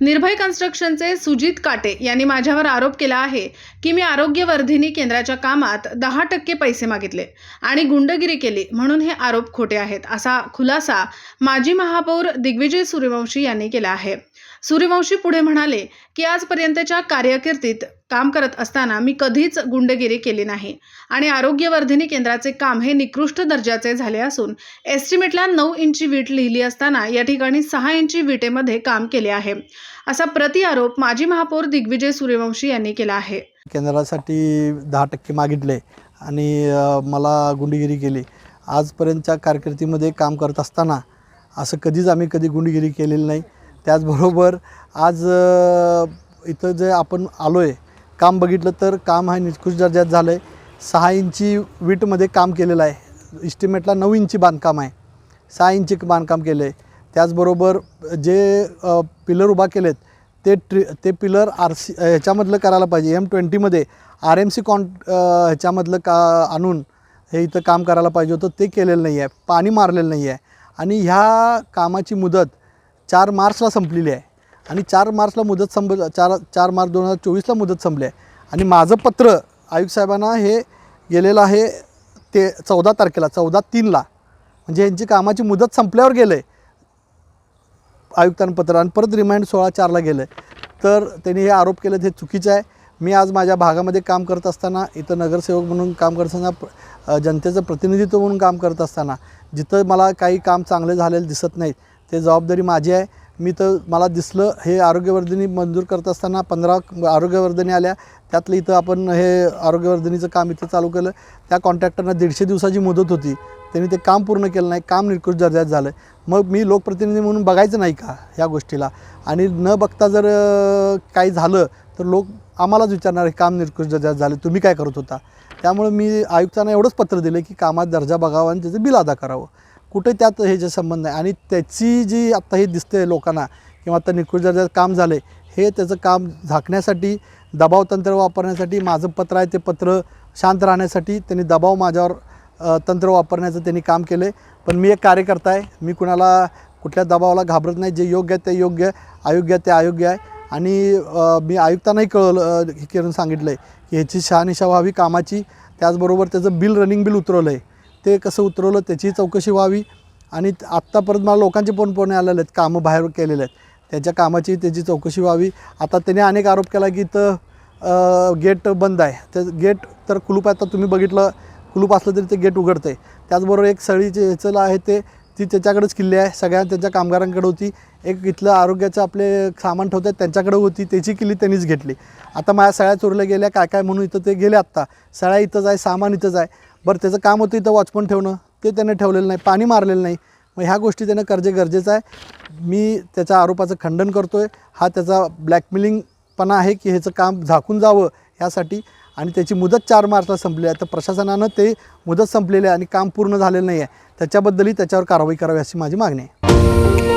निर्भय कन्स्ट्रक्शनचे सुजित काटे यांनी माझ्यावर आरोप केला आहे की मी आरोग्यवर्धिनी केंद्राच्या कामात दहा टक्के पैसे मागितले आणि गुंडगिरी केली म्हणून हे आरोप खोटे आहेत असा खुलासा माजी महापौर दिग्विजय सूर्यवंशी यांनी केला आहे. सूर्यवंशी पुढे म्हणाले की आजपर्यंतच्या कार्यकिर्दीत काम करत असताना मी कधीच गुंडगिरी केली नाही आणि आरोग्यवर्धिनी केंद्राचे काम हे निकृष्ट दर्जाचे झाले असून एस्टिमेटला नऊ इंची वीट लिहिली असताना या ठिकाणी सहा इंची विटेमध्ये काम केले आहे असा प्रतिआरोप माजी महापौर दिग्विजय सूर्यवंशी यांनी केला आहे. केंद्रासाठी दहा टक्के मागितले आणि मला गुंडगिरी केली. आजपर्यंतच्या कारकिर्दीमध्ये काम करत असताना असं कधीच आम्ही कधी गुंडगिरी केलेली नाही. त्याचबरोबर आज इथं जे आपण आलो आहे काम बघितलं तर काम हा निकृष्ट दर्जात झालं आहे सहा इंची वीटमध्ये काम केलेलं आहे. इस्टिमेटला नऊ इंची बांधकाम आहे. सहा इंची बांधकाम केलं आहे त्याचबरोबर जे पिलर उभा केलेत ते ट्री ते पिलर आर सी ह्याच्यामधलं करायला पाहिजे. एम ट्वेंटीमध्ये आर एम सी कॉन ह्याच्यामधलं का आणून हे इथं काम करायला पाहिजे होतं. ते केलेलं नाही आहे पाणी मारलेलं नाही आहे आणि ह्या कामाची मुदत चार मार्चला संपलेली आहे. आणि चार मार्चला मुदत संप चार चार मार्च दोन हजार चोवीसला मुदत संपली आहे. आणि माझं पत्र आयुक्त साहेबांना हे गेलेलं आहे ते चौदा तारखेला चौदा तीनला. म्हणजे यांची कामाची मुदत संपल्यावर गेलं आहे आयुक्तांना पत्र आणि परत रिमाइंड सोळा चारला गेलं आहे तर त्यांनी हे आरोप केले हे चुकीचं आहे. मी आज माझ्या भागामध्ये काम करत असताना इथं नगरसेवक म्हणून काम करत असताना जनतेचं प्रतिनिधित्व म्हणून काम करत असताना जिथं मला काही काम चांगले झालेलं दिसत नाहीत ते जबाबदारी माझी आहे. मी तर मला दिसलं हे आरोग्यवर्धिनी मंजूर करत असताना पंधरा आरोग्यवर्धिनी आल्या. त्यातलं इथं आपण हे आरोग्यवर्धिनीचं काम इथं चालू केलं. त्या कॉन्ट्रॅक्टरना दीडशे दिवसाची मुदत होती. त्यांनी ते काम पूर्ण केलं नाही. काम निकृष्ट दर्जात झालं. मग मी लोकप्रतिनिधी म्हणून बघायचं नाही का ह्या गोष्टीला? आणि न बघता जर काही झालं तर लोक आम्हालाच विचारणार हे काम निकृष्ट दर्जात झालं. तुम्ही काय करत होता? त्यामुळे मी आयुक्तांना एवढंच पत्र दिलं की कामात दर्जा बघावा आणि त्याचं बिल अदा करावं. कुठे त्यात हे जे संबंध आहे? आणि त्याची जी आत्ता हे दिसते लोकांना किंवा आता निकृष्ट काम झालं आहे हे त्याचं काम झाकण्यासाठी दबाव तंत्र वापरण्यासाठी माझं पत्र आहे ते पत्र शांत राहण्यासाठी त्यांनी दबाव माझ्यावर तंत्र वापरण्याचं त्यांनी काम केलं आहे पण मी एक कार्यकर्ता आहे मी कुणाला कुठल्या दबावाला घाबरत नाही जे योग्य आहे ते योग्य आहे अयोग्य आहे ते अयोग्य आहे. आणि मी आयुक्तांनाही कळवलं हे करून सांगितलं आहे की ह्याची शहानिशा व्हावी कामाची. त्याचबरोबर त्याचं बिल रनिंग बिल उतरवलं आहे ते कसं उतरवलं त्याची चौकशी व्हावी. आणि आत्ता परत मला लोकांचे फोन फोन आलेले आहेत कामं बाहेर केलेले आहेत. त्याच्या कामाची त्याची चौकशी व्हावी. आता त्याने अनेक आरोप केला की इथं गेट बंद आहे. ते गेट तर कुलूप आहे. आता तुम्ही बघितलं कुलूप असलं तरी ते गेट उघडतं आहे त्याचबरोबर एक सळीचे ह्याचं आहे ते ती त्याच्याकडेच किल्ली आहे. सगळ्या त्यांच्या कामगारांकडे होती. एक इथलं आरोग्याचं आपले सामान ठेवतात त्यांच्याकडे होती. त्याची किल्ली त्यांनीच घेतली. आता माझ्या सळ्या चोरल्या गेल्या. काय काय म्हणून इथं ते गेले आत्ता? सळ्या इथंच आहे सामान इथंच आहे. बरं त्याचं काम होतं इथं वॉचमन ठेवणं. ते त्याने ठेवलेलं नाही. पाणी मारलेलं नाही. मग ह्या गोष्टी त्यानं करणे गरजेचं आहे. मी त्याच्या आरोपाचं खंडन करतो आहे हा त्याचा ब्लॅकमेलिंगपणा आहे की ह्याचं काम झाकून जावं ह्यासाठी आणि त्याची मुदत चार मार्चला संपली आहे. तर प्रशासनानं ते मुदत संपलेली आहे आणि काम पूर्ण झालेलं नाही आहे. त्याच्याबद्दलही त्याच्यावर कारवाई करावी अशी माझी मागणी आहे.